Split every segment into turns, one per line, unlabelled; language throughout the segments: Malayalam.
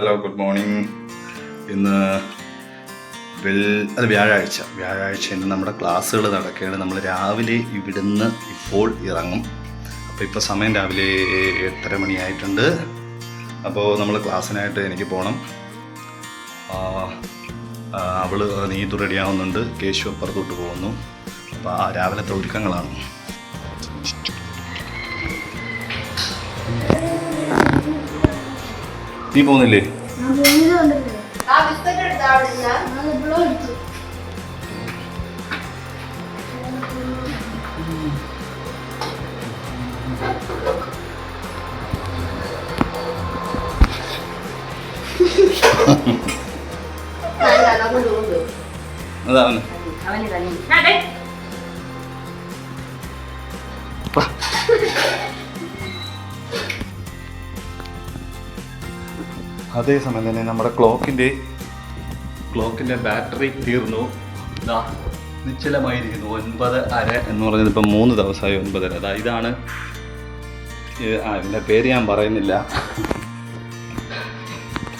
ഹലോ ഗുഡ് മോർണിംഗ് ഇന്ന് വെൽ അത് വ്യാഴാഴ്ച. വ്യാഴാഴ്ച ഇന്ന് നമ്മുടെ ക്ലാസ്സുകൾ നടക്കുകയാണ് നമ്മൾ രാവിലെ ഇവിടുന്ന് ഇപ്പോൾ ഇറങ്ങും. അപ്പോൾ ഇപ്പോൾ സമയം രാവിലെ എട്ടര മണിയായിട്ടുണ്ട്. അപ്പോൾ നമ്മൾ ക്ലാസ്സിനായിട്ട് എനിക്ക് പോകണം. അവൾ നീതു റെഡിയാവുന്നുണ്ട് കേശു അപ്പുറത്തോട്ട് പോകുന്നു. അപ്പോൾ ആ രാവിലത്തെ ഒരുക്കങ്ങളാണ്.
കൊണ്ട് പോകുന്നില്ലേ
അതാണ്
അവന്. തന്നെ
അതേസമയം തന്നെ നമ്മുടെ ക്ലോക്കിന്റെ ക്ലോക്കിന്റെ ബാറ്ററി തീർന്നു. നിശ്ചലമായിരിക്കുന്നു. ഒൻപത് അര എന്ന് പറയുന്നത് ഇപ്പം മൂന്ന് ദിവസമായി ഒൻപതര. അതാ ഇതാണ് ഇത് ആ എന്റെ പേര് ഞാൻ പറയുന്നില്ല.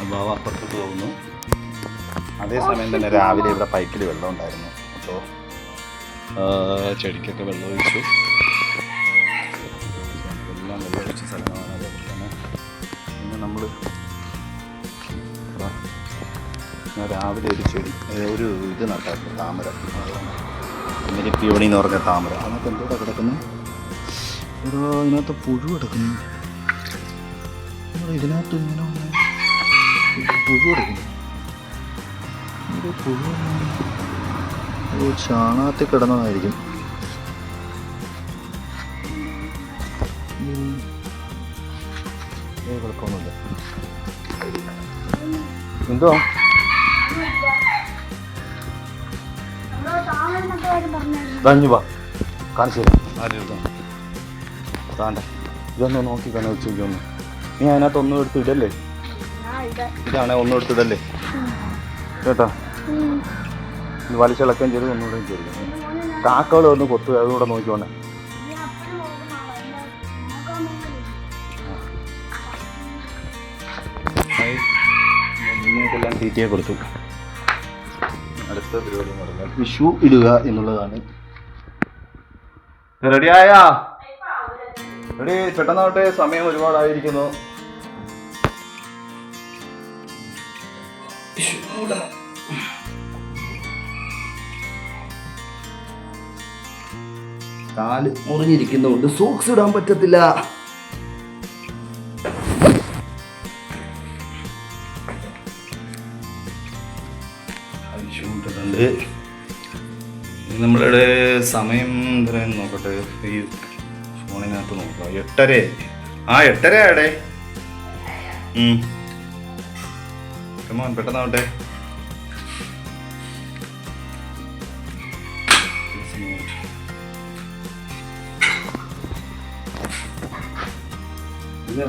അപ്പോൾ അപ്പുറത്ത് തോന്നുന്നു അതേസമയം തന്നെ രാവിലെ ഇവിടെ പൈപ്പിൽ വെള്ളം ഉണ്ടായിരുന്നു. അപ്പോൾ ചെടിക്കൊക്കെ വെള്ളം ഒഴിച്ചു. എല്ലാം വെള്ളം ഒഴിച്ച സ്ഥലമാണ്. അതേപോലെ തന്നെ പിന്നെ നമ്മൾ ഞാൻ രാവിലെ ഒരു ചെടി ഒരു ഇത് നട്ടായിരുന്നു താമര. പിന്നെ പിയോണി എന്ന് പറഞ്ഞ താമര. അതിനകത്ത് എന്തോടെ കിടക്കുന്നു? ഓരോ ഇതിനകത്ത് പുഴു കിടക്കുന്നു. ഇതിനകത്ത് ഇങ്ങനെ പുഴു കിടക്കുന്നു. പുഴു ചാണകത്തിൽ കിടന്നതായിരിക്കും. കുഴപ്പമൊന്നുമില്ല എന്തോ? തഞ്ഞു വാ. കാണിച്ചു താണ്ട. ഇതൊന്ന് നോക്കി കാണാൻ ഒന്ന് നീ അതിനകത്ത് ഒന്നും എടുത്ത് ഇടല്ലേ ഇതാണെ ഒന്നും എടുത്ത് ഇടല്ലേ കേട്ടോ വലിച്ചിളക്കം ചെയ്ത് ഒന്നുകൂടെ ചെയ്തു. കാക്കകൾ ഒന്ന് കൊത്തു അതുകൂടെ നോക്കിക്കോണേ. തീറ്റയെ കൊടുത്തു. അടുത്ത പരിപാടി എന്ന് പറഞ്ഞാൽ വിഷു ഇടുക എന്നുള്ളതാണ്. റെഡിയായാ? റെഡി. പെട്ടെന്നാവട്ടെ സമയം ഒരുപാടായിരിക്കുന്നു. കാൽ മുറിഞ്ഞിരിക്കുന്നതുകൊണ്ട് സോക്സ് ഇടാൻ പറ്റത്തില്ല. അയച്ചുകൊണ്ടിട്ടുണ്ട് നമ്മളുടെ സമയം എത്രയെന്ന് നോക്കട്ടെ? ഈ ഫോണിനകത്ത് നോക്കാം എട്ടര ആ എട്ടര ആടെ കമോൻ പെട്ടെന്നാവട്ടെ. ഇത്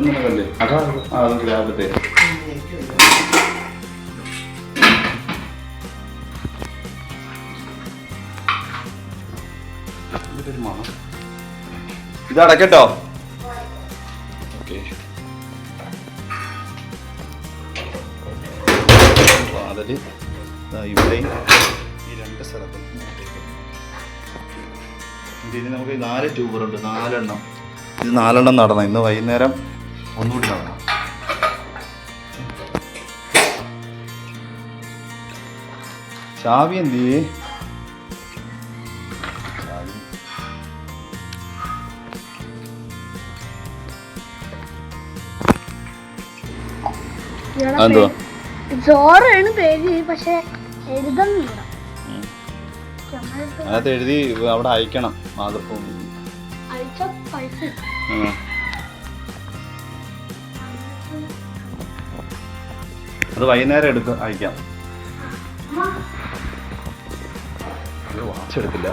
അതാ ആ രാവിലത്തെ മണം ഇത് അടക്കട്ടോ ഓക്കെ. ഇതിന് നമുക്ക് നാല് നാലെണ്ണം. ഇത് നാലെണ്ണം നടണം. ഇന്ന് വൈകുന്നേരം ഒന്നുകൂടി നടണം. ചാവി എന്ത് അതെന്തുവാ
ചോറാണ് പേര് പക്ഷെ എഴുതുന്നില്ല.
അതിനകത്ത് എഴുതി അവിടെ അയക്കണം മാതൃഭൂമി. അത് വൈകുന്നേരം എടുക്ക അയക്കാം. വാച്ച് എടുത്തില്ല.